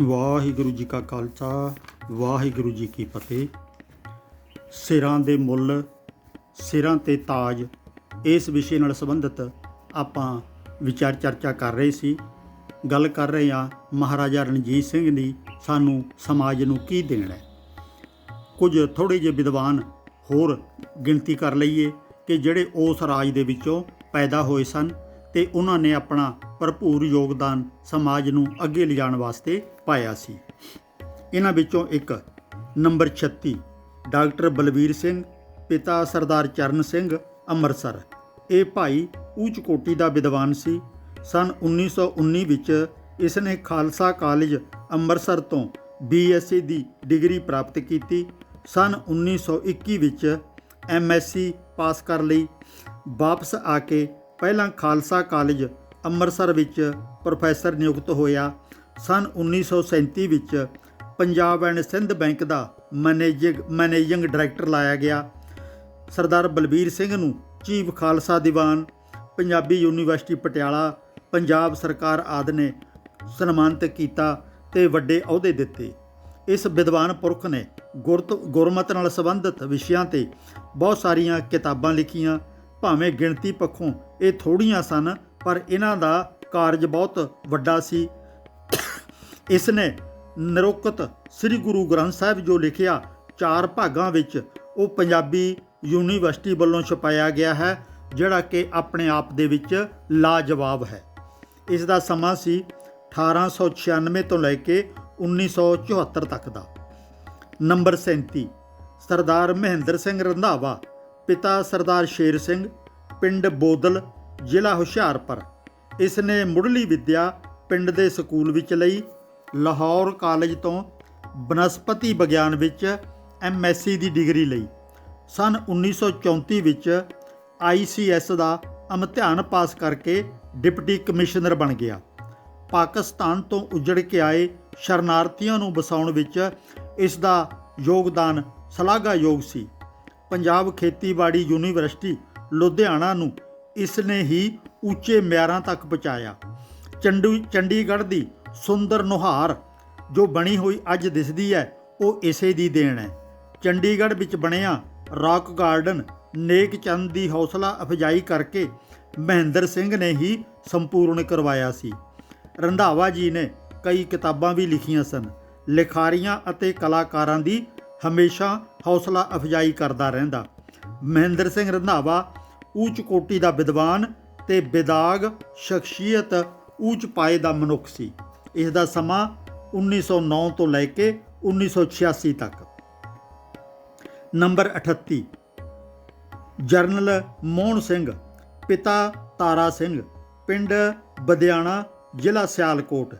ਵਾਹਿਗੁਰੂ ਜੀ ਕਾ ਖਾਲਸਾ, ਵਾਹਿਗੁਰੂ ਜੀ ਕੀ ਫਤਿਹ। ਸਿਰਾਂ ਦੇ ਮੁੱਲ, ਸਿਰਾਂ ਤੇ ਤਾਜ, ਇਸ ਵਿਸ਼ੇ ਨਾਲ ਸੰਬੰਧਿਤ ਆਪਾਂ ਵਿਚਾਰ ਚਰਚਾ ਕਰ ਰਹੇ ਸੀ। ਗੱਲ ਕਰ ਰਹੇ ਹਾਂ ਮਹਾਰਾਜਾ ਰਣਜੀਤ ਸਿੰਘ ਦੀ, ਸਾਨੂੰ ਸਮਾਜ ਨੂੰ ਕੀ ਦੇਣਾ ਹੈ। ਕੁਝ ਥੋੜੇ ਜਿਹੇ ਵਿਦਵਾਨ ਹੋਰ ਗਿਣਤੀ ਕਰ ਲਈਏ ਕਿ ਜਿਹੜੇ ਉਸ ਰਾਜ ਦੇ ਵਿੱਚੋਂ ਪੈਦਾ ਹੋਏ ਸਨ। ਤੇ ਉਹਨਾਂ ਨੇ ਆਪਣਾ ਭਰਪੂਰ ਯੋਗਦਾਨ ਸਮਾਜ ਨੂੰ ਅੱਗੇ ਲਿਜਾਣ ਵਾਸਤੇ ਪਾਇਆ ਸੀ। ਇਹਨਾਂ ਵਿੱਚੋਂ ਇੱਕ ਨੰਬਰ 36 ਡਾਕਟਰ ਬਲਵੀਰ ਸਿੰਘ, ਪਿਤਾ ਸਰਦਾਰ ਚਰਨ ਸਿੰਘ, ਅੰਮ੍ਰਿਤਸਰ। ਇਹ ਭਾਈ ਉੱਚ ਕੋਟੀ ਦਾ ਵਿਦਵਾਨ ਸੀ। ਸਨ 1919 ਵਿੱਚ ਇਸ ਨੇ ਖਾਲਸਾ ਕਾਲਜ ਅੰਮ੍ਰਿਤਸਰ ਤੋਂ ਬੀਐਸਸੀ ਦੀ ਡਿਗਰੀ ਪ੍ਰਾਪਤ ਕੀਤੀ। ਸਨ 1921 ਵਿੱਚ ਐਮਐਸਸੀ ਪਾਸ ਕਰ ਲਈ। ਵਾਪਸ ਆ ਕੇ ਪਹਿਲਾਂ ਖਾਲਸਾ ਕਾਲਜ ਅੰਮ੍ਰਿਤਸਰ ਵਿੱਚ ਪ੍ਰੋਫੈਸਰ ਨਿਯੁਕਤ ਹੋਇਆ। ਸਨ 1937 ਵਿੱਚ ਪੰਜਾਬ ਐਂਡ ਸਿੰਧ ਬੈਂਕ ਦਾ ਮੈਨੇਜਿੰਗ ਮੈਨੇਜਿੰਗ ਡਾਇਰੈਕਟਰ ਲਾਇਆ ਗਿਆ। ਸਰਦਾਰ ਬਲਬੀਰ ਸਿੰਘ ਨੂੰ ਚੀਫ ਖਾਲਸਾ ਦੀਵਾਨ, ਪੰਜਾਬੀ ਯੂਨੀਵਰਸਿਟੀ ਪਟਿਆਲਾ, ਪੰਜਾਬ ਸਰਕਾਰ ਆਦਿ ਨੇ ਸਨਮਾਨਿਤ ਕੀਤਾ ਤੇ ਵੱਡੇ ਅਹੁਦੇ ਦਿੱਤੇ। ਇਸ ਵਿਦਵਾਨ ਪੁਰਖ ਨੇ ਗੁਰਤ ਗੁਰਮਤ ਨਾਲ ਸੰਬੰਧਿਤ ਵਿਸ਼ਿਆਂ ਤੇ ਬਹੁਤ ਸਾਰੀਆਂ ਕਿਤਾਬਾਂ ਲਿਖੀਆਂ। ਭਾਵੇਂ ਗਿਣਤੀ ਪੱਖੋਂ ਇਹ ਥੋੜੀਆਂ ਸਨ, ਪਰ ਇਹਨਾਂ ਦਾ ਕਾਰਜ ਬਹੁਤ ਵੱਡਾ ਸੀ। ਇਸ ਨੇ ਨਿਰੁਕਤ ਸ੍ਰੀ ਗੁਰੂ ਗ੍ਰੰਥ ਸਾਹਿਬ ਜੋ ਲਿਖਿਆ ਚਾਰ ਭਾਗਾਂ ਵਿੱਚ, ਉਹ ਪੰਜਾਬੀ ਯੂਨੀਵਰਸਿਟੀ ਵੱਲੋਂ ਛਪਾਇਆ ਗਿਆ ਹੈ, ਜਿਹੜਾ ਕਿ ਆਪਣੇ ਆਪ ਦੇ ਵਿੱਚ ਲਾਜਵਾਬ ਹੈ। ਇਸ ਦਾ ਸਮਾਂ ਸੀ 1896 ਤੋਂ ਲੈ ਕੇ 1974 ਤੱਕ ਦਾ। ਨੰਬਰ 37 ਸਰਦਾਰ ਮਹਿੰਦਰ ਸਿੰਘ ਰੰਧਾਵਾ ਪਿਤਾ ਸਰਦਾਰ ਸ਼ੇਰ ਸਿੰਘ, ਪਿੰਡ ਬੋਦਲ, ਜ਼ਿਲ੍ਹਾ ਹੁਸ਼ਿਆਰਪੁਰ। ਇਸ ਨੇ ਮੁੱਢਲੀ ਵਿੱਦਿਆ ਪਿੰਡ ਦੇ ਸਕੂਲ ਵਿੱਚ ਲਈ। ਲਾਹੌਰ ਕਾਲਜ ਤੋਂ ਬਨਸਪਤੀ ਵਿਗਿਆਨ ਵਿੱਚ ਐਮਐਸਸੀ ਦੀ ਡਿਗਰੀ ਲਈ। ਸਨ 1934 ਵਿੱਚ ਆਈਸੀਐਸ ਦਾ ਇਮਤਿਹਾਨ ਪਾਸ ਕਰਕੇ ਡਿਪਟੀ ਕਮਿਸ਼ਨਰ ਬਣ ਗਿਆ। ਪਾਕਿਸਤਾਨ ਤੋਂ ਉਜੜ ਕੇ ਆਏ ਸ਼ਰਨਾਰਥੀਆਂ ਨੂੰ ਵਸਾਉਣ ਵਿੱਚ ਇਸ ਦਾ ਯੋਗਦਾਨ ਸ਼ਲਾਘਾਯੋਗ ਸੀ। ਪੰਜਾਬ ਖੇਤੀਬਾੜੀ ਯੂਨੀਵਰਸਿਟੀ, ਲੁਧਿਆਣਾ ਨੂੰ ਇਸ ਨੇ ਹੀ ਉੱਚੇ ਮਿਆਰਾਂ ਤੱਕ ਪਹੁੰਚਾਇਆ। ਚੰਡੂ, ਚੰਡੀਗੜ੍ਹ ਦੀ ਸੁੰਦਰ ਨੁਹਾਰ ਜੋ ਬਣੀ ਹੋਈ ਅੱਜ ਦਿਸਦੀ ਹੈ, ਉਹ ਇਸੇ ਦੀ ਦੇਣ ਹੈ। ਚੰਡੀਗੜ੍ਹ ਵਿੱਚ ਬਣਿਆ ਰਾਕ ਗਾਰਡਨ ਨੇਕ ਚੰਦ ਦੀ ਹੌਸਲਾ ਅਫਜਾਈ ਕਰਕੇ ਮਹਿੰਦਰ ਸਿੰਘ ਨੇ ਹੀ ਸੰਪੂਰਨ ਕਰਵਾਇਆ ਸੀ। ਰੰਧਾਵਾ ਜੀ ਨੇ ਕਈ ਕਿਤਾਬਾਂ ਵੀ ਲਿਖੀਆਂ ਸਨ। ਲਿਖਾਰੀਆਂ ਅਤੇ ਕਲਾਕਾਰਾਂ ਦੀ ਹਮੇਸ਼ਾ ਹੌਸਲਾ ਅਫਜਾਈ ਕਰਦਾ ਰਹਿੰਦਾ। ਮਹਿੰਦਰ ਸਿੰਘ ਰੰਧਾਵਾ ਉੱਚ ਕੋਟੀ ਦਾ ਵਿਦਵਾਨ ਤੇ ਵਿਦਾਗ ਸ਼ਖਸੀਅਤ ਉੱਚ ਪਾਏ ਦਾ ਮਨੁੱਖ ਸੀ। ਇਸ ਦਾ ਸਮਾਂ 1909 ਤੋਂ ਲੈ ਕੇ 1986 ਤੱਕ। ਨੰਬਰ 38 ਜਰਨਲ ਮੋਹਨ ਸਿੰਘ, ਪਿਤਾ ਤਾਰਾ ਸਿੰਘ, ਪਿੰਡ ਬਦਿਆਣਾ, ਜ਼ਿਲ੍ਹਾ ਸਿਆਲਕੋਟ।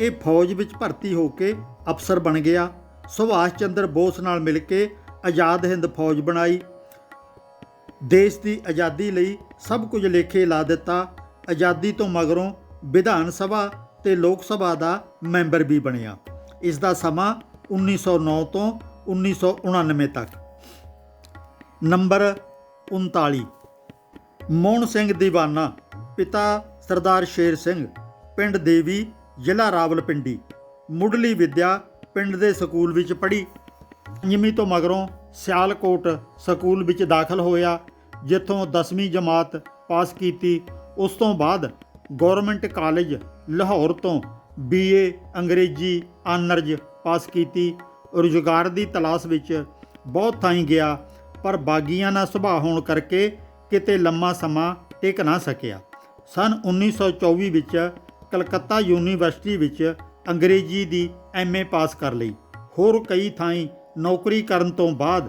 ਇਹ ਫੌਜ ਵਿੱਚ ਭਰਤੀ ਹੋ ਕੇ ਅਫਸਰ ਬਣ ਗਿਆ। ਸੁਭਾਸ਼ ਚੰਦਰ ਬੋਸ ਨਾਲ ਮਿਲ ਕੇ ਆਜ਼ਾਦ ਹਿੰਦ ਫੌਜ ਬਣਾਈ। ਦੇਸ਼ ਦੀ ਆਜ਼ਾਦੀ ਲਈ ਸਭ ਕੁਝ ਲੇਖੇ ਲਾ ਦਿੱਤਾ। ਆਜ਼ਾਦੀ ਤੋਂ ਮਗਰੋਂ ਵਿਧਾਨ ਸਭਾ ਤੇ ਲੋਕ ਸਭਾ ਦਾ ਮੈਂਬਰ ਵੀ ਬਣਿਆ। ਇਸ ਦਾ ਸਮਾਂ 1909 ਤੋਂ 1999 ਤੱਕ। ਨੰਬਰ 39 ਮੋਹਨ ਸਿੰਘ ਦੀਵਾਨਾ, ਪਿਤਾ ਸਰਦਾਰ ਸ਼ੇਰ ਸਿੰਘ, ਪਿੰਡ ਦੇਵੀ ਜ਼ਿਲ੍ਹਾ ਰਾਵਲਪਿੰਡੀ। ਮੁੱਢਲੀ ਵਿੱਦਿਆ ਪਿੰਡ ਦੇ ਸਕੂਲ ਵਿੱਚ ਪੜ੍ਹੀ। ਪੰਜਵੀਂ ਤੋਂ ਮਗਰੋਂ ਸਿਆਲਕੋਟ ਸਕੂਲ ਵਿੱਚ ਦਾਖਲ ਹੋਇਆ, ਜਿੱਥੋਂ 10ਵੀਂ ਜਮਾਤ ਪਾਸ ਕੀਤੀ। ਉਸ ਤੋਂ ਬਾਅਦ ਗਵਰਨਮੈਂਟ ਕਾਲਜ ਲਾਹੌਰ ਤੋਂ ਬੀਏ ਅੰਗਰੇਜ਼ੀ ਆਨਰਜ਼ ਪਾਸ ਕੀਤੀ। ਰੁਜ਼ਗਾਰ ਦੀ ਤਲਾਸ਼ ਵਿੱਚ ਬਹੁਤ ਥਾਈਂ ਗਿਆ, ਪਰ ਬਾਗੀਆਂ ਨਾਲ ਸੁਭਾਅ ਹੋਣ ਕਰਕੇ ਕਿਤੇ ਲੰਮਾ ਸਮਾਂ ਟਿਕ ਨਾ ਸਕਿਆ। ਸਨ 1924 ਵਿੱਚ ਕਲਕੱਤਾ ਯੂਨੀਵਰਸਿਟੀ ਵਿੱਚ ਅੰਗਰੇਜ਼ੀ ਦੀ ਐਮਏ ਪਾਸ ਕਰ ਲਈ। ਹੋਰ ਕਈ ਥਾਈਂ ਨੌਕਰੀ ਕਰਨ ਤੋਂ ਬਾਅਦ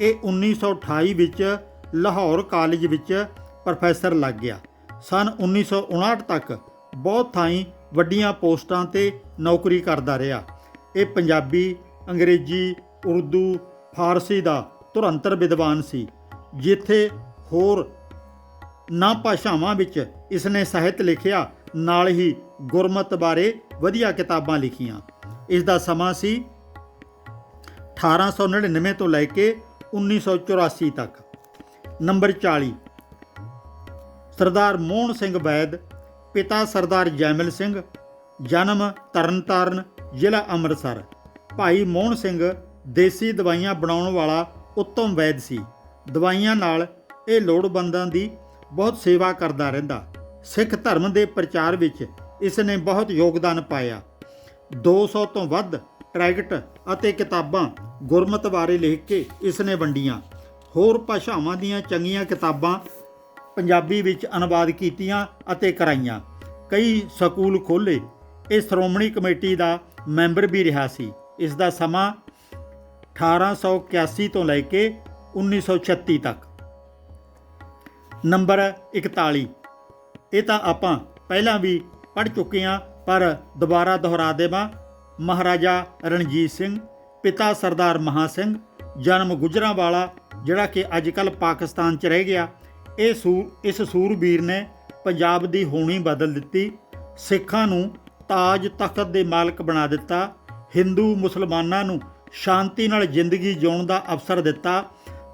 ਇਹ 1928 ਵਿੱਚ ਲਾਹੌਰ ਕਾਲਜ ਵਿੱਚ ਪ੍ਰੋਫੈਸਰ ਲੱਗ ਗਿਆ। ਸਨ 1959 ਤੱਕ ਬਹੁਤ ਥਾਈਂ ਵੱਡੀਆਂ ਪੋਸਟਾਂ ਤੇ ਨੌਕਰੀ ਕਰਦਾ ਰਿਹਾ। ਇਹ ਪੰਜਾਬੀ, ਅੰਗਰੇਜ਼ੀ, ਉਰਦੂ, ਫਾਰਸੀ ਦਾ ਤੁਰੰਤਰ ਵਿਦਵਾਨ ਸੀ, ਜਿੱਥੇ ਹੋਰ ਨਾ ਭਾਸ਼ਾਵਾਂ ਵਿੱਚ ਇਸ ਨੇ ਸਾਹਿਤ ਲਿਖਿਆ, ਨਾਲ ਹੀ ਗੁਰਮਤ ਬਾਰੇ ਵਧੀਆ ਕਿਤਾਬਾਂ ਲਿਖੀਆਂ। ਇਸ ਦਾ ਸਮਾਂ ਸੀ 1899 ਤੋਂ ਲੈ ਕੇ 1984 ਤੱਕ। ਨੰਬਰ 40 ਸਰਦਾਰ ਮੋਹਨ ਸਿੰਘ ਵੈਦ, ਪਿਤਾ ਸਰਦਾਰ ਜੈਮਲ ਸਿੰਘ, ਜਨਮ ਤਰਨਤਾਰਨ, ਜ਼ਿਲ੍ਹਾ ਅੰਮ੍ਰਿਤਸਰ। ਭਾਈ ਮੋਹਨ ਸਿੰਘ ਦੇਸੀ ਦਵਾਈਆਂ ਬਣਾਉਣ ਵਾਲਾ ਉੱਤਮ ਵੈਦ ਸੀ। ਦਵਾਈਆਂ ਨਾਲ ਇਹ ਲੋੜਵੰਦਾਂ ਦੀ ਬਹੁਤ ਸੇਵਾ ਕਰਦਾ ਰਹਿੰਦਾ। ਸਿੱਖ ਧਰਮ ਦੇ ਪ੍ਰਚਾਰ ਵਿੱਚ ਇਸ ਨੇ ਬਹੁਤ ਯੋਗਦਾਨ ਪਾਇਆ। 200 ਤੋਂ ਵੱਧ ਟ੍ਰੈਕਟ ਅਤੇ ਕਿਤਾਬਾਂ ਗੁਰਮਤ ਬਾਰੇ ਲਿਖ ਕੇ ਇਸ ਨੇ ਵੰਡੀਆਂ। ਹੋਰ ਭਾਸ਼ਾਵਾਂ ਦੀਆਂ ਚੰਗੀਆਂ ਕਿਤਾਬਾਂ ਪੰਜਾਬੀ ਵਿੱਚ ਅਨੁਵਾਦ ਕੀਤੀਆਂ ਅਤੇ ਕਰਾਈਆਂ। ਕਈ ਸਕੂਲ ਖੋਲੇ ਇਹ ਸ਼੍ਰੋਮਣੀ ਕਮੇਟੀ ਦਾ ਮੈਂਬਰ ਵੀ ਰਿਹਾ ਸੀ। ਇਸ ਦਾ ਸਮਾਂ 1881 ਤੋਂ ਲੈ ਕੇ 1936 ਤੱਕ। ਨੰਬਰ 41 ਇਹ ਤਾਂ ਆਪਾਂ ਪਹਿਲਾਂ ਵੀ ਪੜ੍ਹ ਚੁੱਕੇ ਹਾਂ, ਪਰ ਦੁਬਾਰਾ ਦੁਹਰਾ ਦੇਵਾਂ। ਮਹਾਰਾਜਾ ਰਣਜੀਤ ਸਿੰਘ, ਪਿਤਾ ਸਰਦਾਰ ਮਹਾ ਸਿੰਘ ਜਨਮ ਗੁਜਰਾਂਵਾਲਾ, ਜਿਹੜਾ ਕਿ ਅੱਜ ਕੱਲ ਪਾਕਿਸਤਾਨ 'ਚ ਰਹਿ ਗਿਆ। ਇਹ ਸੂਰ ਇਸ ਸੂਰਬੀਰ ਨੇ ਪੰਜਾਬ ਦੀ ਹੋਣੀ ਬਦਲ ਦਿੱਤੀ। ਸਿੱਖਾਂ ਨੂੰ ਤਾਜ ਤਖਤ ਦੇ ਮਾਲਕ ਬਣਾ ਦਿੱਤਾ। ਹਿੰਦੂ ਮੁਸਲਮਾਨਾਂ ਨੂੰ ਸ਼ਾਂਤੀ ਨਾਲ ਜ਼ਿੰਦਗੀ ਜਿਉਣ ਦਾ ਅਵਸਰ ਦਿੱਤਾ।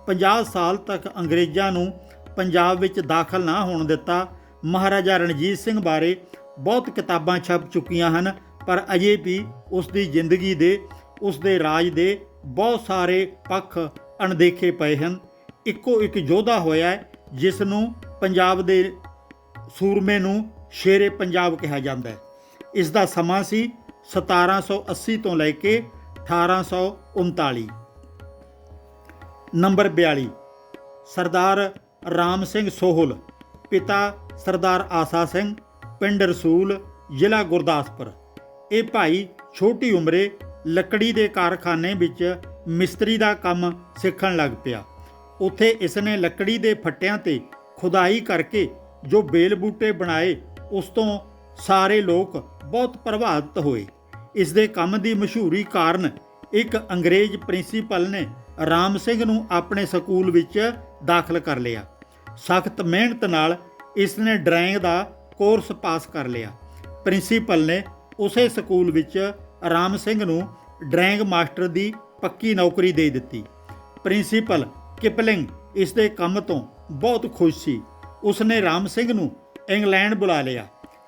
50 ਸਾਲ ਤੱਕ ਅੰਗਰੇਜ਼ਾਂ ਨੂੰ ਪੰਜਾਬ ਵਿੱਚ ਦਾਖਲ ਨਾ ਹੋਣ ਦਿੱਤਾ। ਮਹਾਰਾਜਾ ਰਣਜੀਤ ਸਿੰਘ ਬਾਰੇ ਬਹੁਤ ਕਿਤਾਬਾਂ ਛਪ ਚੁੱਕੀਆਂ ਹਨ। ਪਰ ਅਜੇ ਵੀ ਉਸ ਦੀ ਜ਼ਿੰਦਗੀ ਦੇ ਉਸ ਦੇ ਰਾਜ ਦੇ ਬਹੁਤ ਸਾਰੇ ਪੱਖ ਅਣਦੇਖੇ ਪਏ ਹਨ। ਇੱਕੋ ਇੱਕ ਯੋਧਾ ਹੋਇਆ ਜਿਸ ਨੂੰ ਪੰਜਾਬ ਦੇ ਸੂਰਮੇ ਨੂੰ ਸ਼ੇਰੇ ਪੰਜਾਬ ਕਿਹਾ ਜਾਂਦਾ ਹੈ। ਇਸ ਦਾ ਸਮਾਂ ਸੀ 1780 ਤੋਂ ਲੈ ਕੇ 1839 ਨੰਬਰ 42 ਸਰਦਾਰ ਰਾਮ ਸਿੰਘ ਸੋਹਲ, ਪਿਤਾ ਸਰਦਾਰ ਆਸਾ ਸਿੰਘ, ਪਿੰਡ ਰਸੂਲ, ਜ਼ਿਲ੍ਹਾ ਗੁਰਦਾਸਪੁਰ। ਇਹ ਭਾਈ ਛੋਟੀ ਉਮਰੇ ਲੱਕੜੀ ਦੇ ਕਾਰਖਾਨੇ ਵਿੱਚ ਮਿਸਤਰੀ ਦਾ ਕੰਮ ਸਿੱਖਣ ਲੱਗ ਪਿਆ। ਉੱਥੇ ਇਸ ਨੇ ਲੱਕੜੀ ਦੇ ਫੱਟਿਆਂ ਤੇ ਖੁਦਾਈ ਕਰਕੇ ਜੋ ਬੇਲ ਬੂਟੇ ਬਣਾਏ, ਉਸ ਤੋਂ ਸਾਰੇ ਲੋਕ ਬਹੁਤ ਪ੍ਰਭਾਵਿਤ ਹੋਏ। ਇਸ ਦੇ ਕੰਮ ਦੀ ਮਸ਼ਹੂਰੀ ਕਾਰਨ ਇੱਕ ਅੰਗਰੇਜ਼ ਪ੍ਰਿੰਸੀਪਲ ਨੇ ਰਾਮ ਸਿੰਘ ਨੂੰ ਆਪਣੇ ਸਕੂਲ ਵਿੱਚ ਦਾਖਲ ਕਰ ਲਿਆ। ਸਖਤ ਮਿਹਨਤ ਨਾਲ ਇਸ ਨੇ ਡਰਾਇੰਗ ਦਾ ਕੋਰਸ ਪਾਸ ਕਰ ਲਿਆ। ਪ੍ਰਿੰਸੀਪਲ ਨੇ ਉਸੇ ਸਕੂਲ ਵਿੱਚ ਰਾਮ ਸਿੰਘ ਨੂੰ ਡਰਾਇੰਗ ਮਾਸਟਰ ਦੀ ਪੱਕੀ ਨੌਕਰੀ ਦੇ ਦਿੱਤੀ। ਪ੍ਰਿੰਸੀਪਲ ਕਿਪਲਿੰਗ ਇਸ ਦੇ ਕੰਮ ਤੋਂ ਬਹੁਤ ਖੁਸ਼ ਸੀ। ਉਸਨੇ ਰਾਮ ਸਿੰਘ ਨੂੰ ਇੰਗਲੈਂਡ ਬੁਲਾ ਲਿਆ।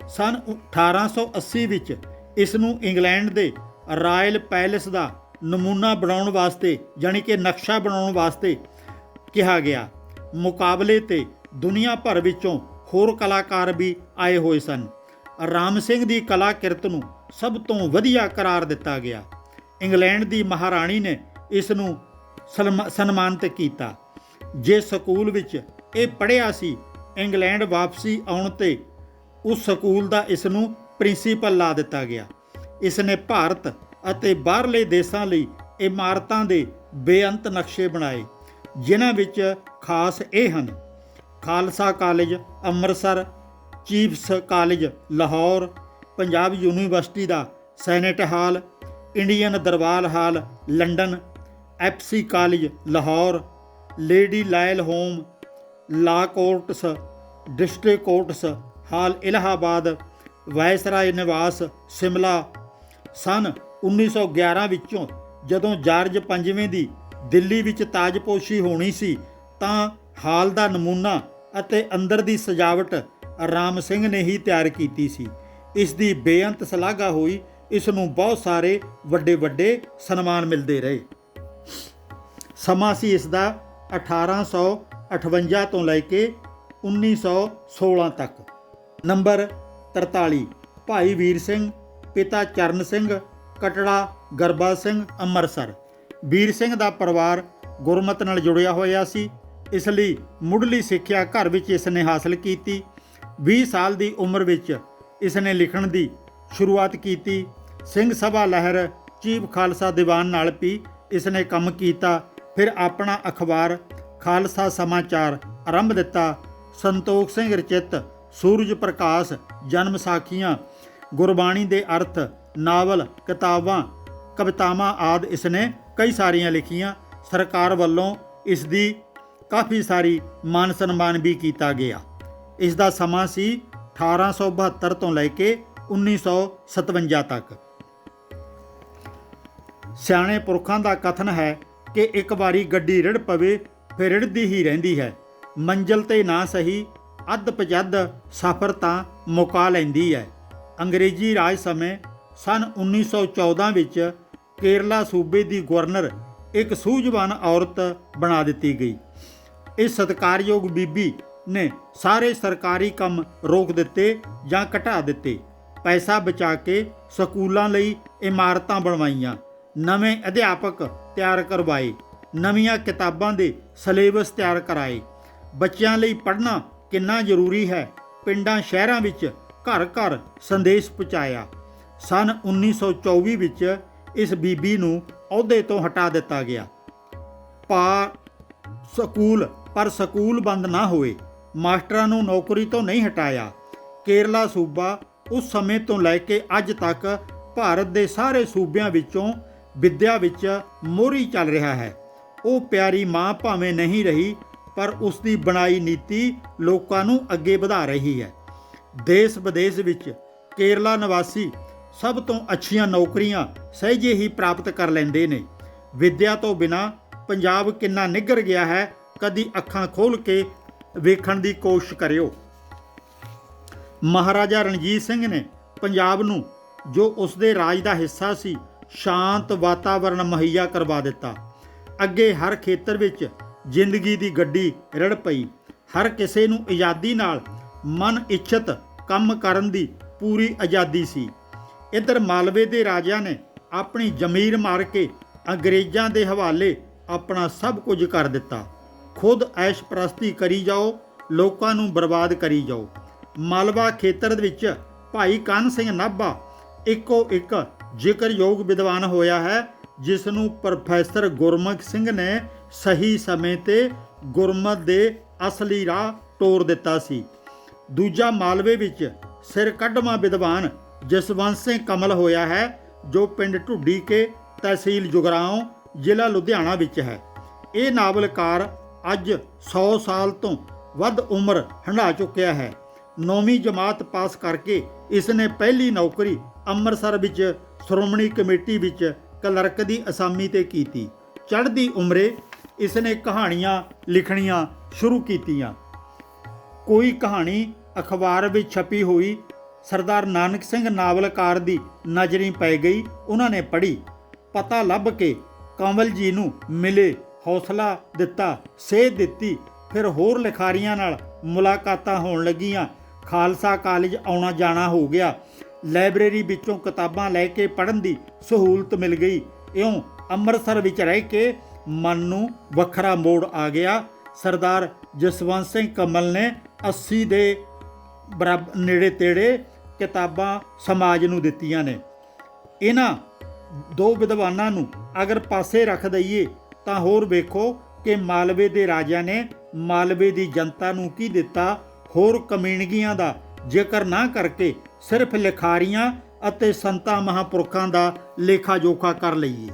ਸਨ 1880 ਵਿੱਚ ਇਸ ਨੂੰ ਇੰਗਲੈਂਡ ਦੇ ਰਾਇਲ ਪੈਲੇਸ ਦਾ ਨਮੂਨਾ ਬਣਾਉਣ ਵਾਸਤੇ ਯਾਨੀ ਕਿ ਨਕਸ਼ਾ ਬਣਾਉਣ ਵਾਸਤੇ ਕਿਹਾ ਗਿਆ। ਮੁਕਾਬਲੇ ਤੇ ਦੁਨੀਆ ਭਰ ਵਿੱਚੋਂ ਹੋਰ ਕਲਾਕਾਰ ਵੀ ਆਏ ਹੋਏ ਸਨ। ਰਾਮ ਸਿੰਘ ਦੀ ਕਲਾ ਕਿਰਤ ਨੂੰ ਸਭ ਤੋਂ ਵਧੀਆ ਕਰਾਰ ਦਿੱਤਾ ਗਿਆ। ਇੰਗਲੈਂਡ ਦੀ ਮਹਾਰਾਣੀ ਨੇ ਇਸ ਨੂੰ ਸਨਮਾ- ਸਨਮਾਨਿਤ ਕੀਤਾ। ਜੇ ਸਕੂਲ ਵਿੱਚ ਇਹ ਪੜ੍ਹਿਆ ਸੀ, ਇੰਗਲੈਂਡ ਵਾਪਸੀ ਆਉਣ ਤੇ ਉਸ ਸਕੂਲ ਦਾ ਇਸ ਨੂੰ ਪ੍ਰਿੰਸੀਪਲ ਲਾ ਦਿੱਤਾ ਗਿਆ। ਇਸ ਨੇ ਭਾਰਤ ਅਤੇ ਬਾਹਰਲੇ ਦੇਸ਼ਾਂ ਲਈ ਇਮਾਰਤਾਂ ਦੇ ਬੇਅੰਤ ਨਕਸ਼ੇ ਬਣਾਏ, ਜਿਨ੍ਹਾਂ ਵਿੱਚ ਖਾਸ ਇਹ ਹਨ Khalsa college, Amritsar chiefs college Lahore, Punjab university ਦਾ senate hall, Indian Darbar hall, London, FC college Lahore, lady Lyall home, law courts district courts hall Allahabad, viceroy ਨਿਵਾਸ, ਸਿਮਲਾ। ਸਨ 1911 ਵਿੱਚੋਂ ਜਦੋਂ ਜਾਰਜ ਪੰਜਵੇਂ ਦੀ ਦਿੱਲੀ ਵਿੱਚ ਤਾਜਪੋਸ਼ੀ ਹੋਣੀ ਸੀ ਤਾਂ ਹਾਲ ਦਾ ਨਮੂਨਾ ਅਤੇ ਅੰਦਰ ਦੀ ਸਜਾਵਟ ਰਾਮ ਸਿੰਘ ਨੇ ਹੀ ਤਿਆਰ ਕੀਤੀ ਸੀ। ਇਸ ਦੀ ਬੇਅੰਤ ਸ਼ਲਾਘਾ ਹੋਈ, ਇਸ ਨੂੰ ਬਹੁਤ ਸਾਰੇ ਵੱਡੇ ਵੱਡੇ ਸਨਮਾਨ ਮਿਲਦੇ ਰਹੇ। ਸਮਾਂ ਸੀ ਇਸ ਦਾ 1858 ਤੋਂ ਲੈ ਕੇ 1916 ਤੱਕ। ਨੰਬਰ 43 ਭਾਈ ਵੀਰ ਸਿੰਘ, ਪਿਤਾ ਚਰਨ ਸਿੰਘ, ਕਟੜਾ ਗਰਬਾ ਸਿੰਘ, ਅੰਮ੍ਰਿਤਸਰ। ਵੀਰ ਸਿੰਘ ਦਾ ਪਰਿਵਾਰ ਗੁਰਮਤ ਨਾਲ ਜੁੜਿਆ ਹੋਇਆ ਸੀ, ਇਸ ਲਈ ਮੁੱਢਲੀ ਸਿੱਖਿਆ ਘਰ ਵਿੱਚ ਇਸ ਨੇ ਹਾਸਲ ਕੀਤੀ। 20 ਸਾਲ ਦੀ ਉਮਰ ਵਿੱਚ ਇਸ ਨੇ ਲਿਖਣ ਦੀ ਸ਼ੁਰੂਆਤ ਕੀਤੀ। ਸਿੰਘ ਸਭਾ ਲਹਿਰ ਚੀਫ ਖਾਲਸਾ ਦੀਵਾਨ ਨਾਲ ਵੀ ਇਸ ਨੇ ਕੰਮ ਕੀਤਾ। ਫਿਰ ਆਪਣਾ ਅਖਬਾਰ ਖਾਲਸਾ ਸਮਾਚਾਰ ਆਰੰਭ ਦਿੱਤਾ। ਸੰਤੋਖ ਸਿੰਘ ਰਚਿਤ ਸੂਰਜ ਪ੍ਰਕਾਸ਼ ਜਨਮ ਸਾਖੀਆਂ, ਗੁਰਬਾਣੀ ਦੇ ਅਰਥ, ਨਾਵਲ, ਕਿਤਾਬਾਂ, ਕਵਿਤਾਵਾਂ ਆਦ ਇਸ ਨੇ ਕਈ ਸਾਰੀਆਂ ਲਿਖੀਆਂ। ਸਰਕਾਰ ਵੱਲੋਂ ਇਸ ਦੀ ਕਾਫੀ ਸਾਰੀ ਮਾਨ ਸਨਮਾਨ ਵੀ ਕੀਤਾ ਗਿਆ। ਇਸ ਦਾ ਸਮਾਂ ਸੀ 1872 ਤੋਂ ਲੈ ਕੇ 1957 ਤੱਕ। ਸਿਆਣੇ ਪੁਰਖਾਂ ਦਾ ਕਥਨ ਹੈ ਕਿ ਇੱਕ ਵਾਰੀ ਗੱਡੀ ਰਿੜ ਪਵੇ, ਫਿਰ ਰਿੜਦੀ ਹੀ ਰਹਿੰਦੀ ਹੈ। ਮੰਜ਼ਲ ਤੇ ਨਾ ਸਹੀ ਅੱਧ ਪਜੱਦ ਸਫ਼ਰ ਤਾਂ ਮੁਕਾ ਲੈਂਦੀ ਹੈ। ਅੰਗਰੇਜ਼ੀ ਰਾਜ ਸਮੇਂ ਸਨ 1914 ਵਿੱਚ ਕੇਰਲਾ ਸੂਬੇ ਦੀ ਗਵਰਨਰ ਇੱਕ ਸੂਝਵਾਨ ਔਰਤ ਬਣਾ ਦਿੱਤੀ ਗਈ। ਇਹ ਸਤਿਕਾਰਯੋਗ ਬੀਬੀ ਨੇ ਸਾਰੇ ਸਰਕਾਰੀ ਕੰਮ ਰੋਕ ਦਿੱਤੇ ਜਾਂ ਘਟਾ ਦਿੱਤੇ। ਪੈਸਾ ਬਚਾ ਕੇ ਸਕੂਲਾਂ ਲਈ ਇਮਾਰਤਾਂ ਬਣਵਾਈਆਂ, ਨਵੇਂ ਅਧਿਆਪਕ ਤਿਆਰ ਕਰਵਾਏ, ਨਵੀਆਂ ਕਿਤਾਬਾਂ ਦੇ ਸਿਲੇਬਸ ਤਿਆਰ ਕਰਾਏ। ਬੱਚਿਆਂ ਲਈ ਪੜ੍ਹਨਾ ਕਿੰਨਾ ਜ਼ਰੂਰੀ ਹੈ, ਪਿੰਡਾਂ ਸ਼ਹਿਰਾਂ ਵਿੱਚ ਘਰ ਘਰ ਸੰਦੇਸ਼ ਪਹੁੰਚਾਇਆ। ਸਨ 1924 ਵਿੱਚ ਇਸ ਬੀਬੀ ਨੂੰ ਅਹੁਦੇ ਤੋਂ ਹਟਾ ਦਿੱਤਾ ਗਿਆ। ਪਾ ਸਕੂਲ ਪਰ ਸਕੂਲ ਬੰਦ ਨਾ ਹੋਏ। ਮਾਸਟਰਾਂ ਨੂੰ ਨੌਕਰੀ ਤੋਂ ਨਹੀਂ ਹਟਾਇਆ। ਕੇਰਲਾ ਸੂਬਾ ਉਸ ਸਮੇਂ ਤੋਂ ਲੈ ਕੇ ਅੱਜ ਤੱਕ ਭਾਰਤ ਦੇ ਸਾਰੇ ਸੂਬਿਆਂ ਵਿੱਚੋਂ ਵਿੱਦਿਆ ਵਿੱਚ ਮੋਹਰੀ ਚੱਲ ਰਿਹਾ ਹੈ। ਉਹ ਪਿਆਰੀ ਮਾਂ ਭਾਵੇਂ ਨਹੀਂ ਰਹੀ, ਪਰ ਉਸ ਦੀ ਬਣਾਈ ਨੀਤੀ ਲੋਕਾਂ ਨੂੰ ਅੱਗੇ ਵਧਾ ਰਹੀ ਹੈ। ਦੇਸ਼ ਵਿਦੇਸ਼ ਵਿੱਚ ਕੇਰਲਾ ਨਿਵਾਸੀ ਸਭ ਤੋਂ ਅੱਛੀਆਂ ਨੌਕਰੀਆਂ ਸਹਿਜੇ ਹੀ ਪ੍ਰਾਪਤ ਕਰ ਲੈਂਦੇ ਨੇ। ਵਿੱਦਿਆ ਤੋਂ ਬਿਨਾ ਪੰਜਾਬ ਕਿੰਨਾ ਨਿੱਘਰ ਗਿਆ ਹੈ, ਕਦੀ ਅੱਖਾਂ ਖੋਲ ਕੇ ਵੇਖਣ ਦੀ ਕੋਸ਼ਿਸ਼ ਕਰਿਓ। ਮਹਾਰਾਜਾ ਰਣਜੀਤ ਸਿੰਘ ਨੇ ਪੰਜਾਬ ਨੂੰ, ਜੋ ਉਸ ਦੇ ਰਾਜ ਦਾ ਹਿੱਸਾ ਸੀ, ਸ਼ਾਂਤ ਵਾਤਾਵਰਣ ਮੁਹੱਈਆ ਕਰਵਾ ਦਿੱਤਾ। ਅੱਗੇ ਹਰ ਖੇਤਰ ਵਿੱਚ ਜ਼ਿੰਦਗੀ ਦੀ ਗੱਡੀ ਰੜ ਪਈ। ਹਰ ਕਿਸੇ ਨੂੰ ਆਜ਼ਾਦੀ ਨਾਲ ਮਨ ਇੱਛਤ ਕੰਮ ਕਰਨ ਦੀ ਪੂਰੀ ਆਜ਼ਾਦੀ ਸੀ। ਇੱਧਰ ਮਾਲਵੇ ਦੇ ਰਾਜਿਆਂ ਨੇ ਆਪਣੀ ਜ਼ਮੀਰ ਮਾਰ ਕੇ ਅੰਗਰੇਜ਼ਾਂ ਦੇ ਹਵਾਲੇ ਆਪਣਾ ਸਭ ਕੁਝ ਕਰ ਦਿੱਤਾ। ਖੁਦ ਐਸ਼ ਪ੍ਰਸਤੀ ਕਰੀ ਜਾਓ, ਲੋਕਾਂ ਨੂੰ ਬਰਬਾਦ ਕਰੀ ਜਾਓ। ਮਾਲਵਾ ਖੇਤਰ ਵਿੱਚ ਭਾਈ ਕੰਨ ਸਿੰਘ ਨਾਭਾ ਇੱਕੋ ਇੱਕ ਜ਼ਿਕਰਯੋਗ ਵਿਦਵਾਨ ਹੋਇਆ ਹੈ ਜਿਸ ਨੂੰ ਪ੍ਰੋਫੈਸਰ ਗੁਰਮੁਖ ਸਿੰਘ ਨੇ ਸਹੀ ਸਮੇਂ ਤੇ ਗੁਰਮਤ ਦੇ ਅਸਲੀ ਰਾਹ ਤੋਰ ਦਿੱਤਾ ਸੀ। ਦੂਜਾ ਮਾਲਵੇ ਵਿੱਚ ਸਿਰ ਕੱਢਵਾਂ ਵਿਦਵਾਨ ਜਸਵੰਤ ਸਿੰਘ ਕਮਲ ਹੋਇਆ ਹੈ, ਜੋ ਪਿੰਡ ਢੁੱਡੀ ਕੇ ਤਹਿਸੀਲ ਜੁਗਰਾਉਂ, ਜ਼ਿਲ੍ਹਾ ਲੁਧਿਆਣਾ ਵਿੱਚ ਹੈ। ਇਹ ਨਾਵਲਕਾਰ ਅੱਜ 100 ਸਾਲ ਤੋਂ ਵੱਧ ਉਮਰ ਹੰਢਾ ਚੁੱਕਿਆ ਹੈ। ਨੌਵੀਂ ਜਮਾਤ ਪਾਸ ਕਰਕੇ ਇਸ ਨੇ ਪਹਿਲੀ ਨੌਕਰੀ ਅੰਮ੍ਰਿਤਸਰ ਵਿੱਚ ਸ਼੍ਰੋਮਣੀ ਕਮੇਟੀ ਵਿੱਚ ਕਲਰਕ ਦੀ ਅਸਾਮੀ ਤੇ ਕੀਤੀ। ਚੜ੍ਹਦੀ ਉਮਰੇ ਇਸ ਨੇ ਕਹਾਣੀਆਂ ਲਿਖਣੀਆਂ ਸ਼ੁਰੂ ਕੀਤੀਆਂ। ਕੋਈ ਕਹਾਣੀ ਅਖਬਾਰ ਵਿੱਚ ਛਪੀ ਹੋਈ ਸਰਦਾਰ ਨਾਨਕ ਸਿੰਘ ਨਾਵਲਕਾਰ ਦੀ ਨਜ਼ਰੀ ਪੈ ਗਈ, ਉਹਨਾਂ ਨੇ ਪੜ੍ਹੀ। ਪਤਾ ਲੱਭ ਕੇ ਕੰਵਲ ਜੀ ਨੂੰ ਮਿਲੇ ਹੌਸਲਾ ਦਿੱਤਾ, ਸੇਧ ਦਿੱਤੀ। ਫਿਰ ਹੋਰ ਲਿਖਾਰੀਆਂ ਨਾਲ ਮੁਲਾਕਾਤਾਂ ਹੋਣ ਲੱਗੀਆਂ। ਖਾਲਸਾ ਕਾਲਜ ਆਉਣਾ ਜਾਣਾ ਹੋ ਗਿਆ। ਲਾਇਬ੍ਰੇਰੀ ਵਿੱਚੋਂ ਕਿਤਾਬਾਂ ਲੈ ਕੇ ਪੜ੍ਹਨ ਦੀ ਸਹੂਲਤ ਮਿਲ ਗਈ। ਇਉਂ ਅੰਮ੍ਰਿਤਸਰ ਵਿੱਚ ਰਹਿ ਕੇ ਮਨ ਨੂੰ ਵੱਖਰਾ ਮੋੜ ਆ ਗਿਆ। ਸਰਦਾਰ ਜਸਵੰਤ ਸਿੰਘ ਕਮਲ ਨੇ 80 ਦੇ ਬਰਾਬਰ ਨੇੜੇ ਤੇੜੇ ਕਿਤਾਬਾਂ ਸਮਾਜ ਨੂੰ ਦਿੱਤੀਆਂ ਨੇ। ਇਹਨਾਂ ਦੋ ਵਿਦਵਾਨਾਂ ਨੂੰ ਅਗਰ ਪਾਸੇ ਰੱਖ ਦਈਏ ਤਾਂ ਹੋਰ ਵੇਖੋ ਕਿ ਮਾਲਵੇ ਦੇ ਰਾਜਿਆਂ ਨੇ ਮਾਲਵੇ ਦੀ ਜਨਤਾ ਨੂੰ ਕੀ ਦਿੱਤਾ? ਹੋਰ ਕਮਿਣਗੀਆਂ ਦਾ ਜ਼ਿਕਰ ਨਾ ਕਰਕੇ ਸਿਰਫ ਲਿਖਾਰੀਆਂ ਅਤੇ ਸੰਤਾਂ ਮਹਾਂਪੁਰਖਾਂ ਦਾ ਲੇਖਾ ਜੋਖਾ ਕਰ ਲਈਏ।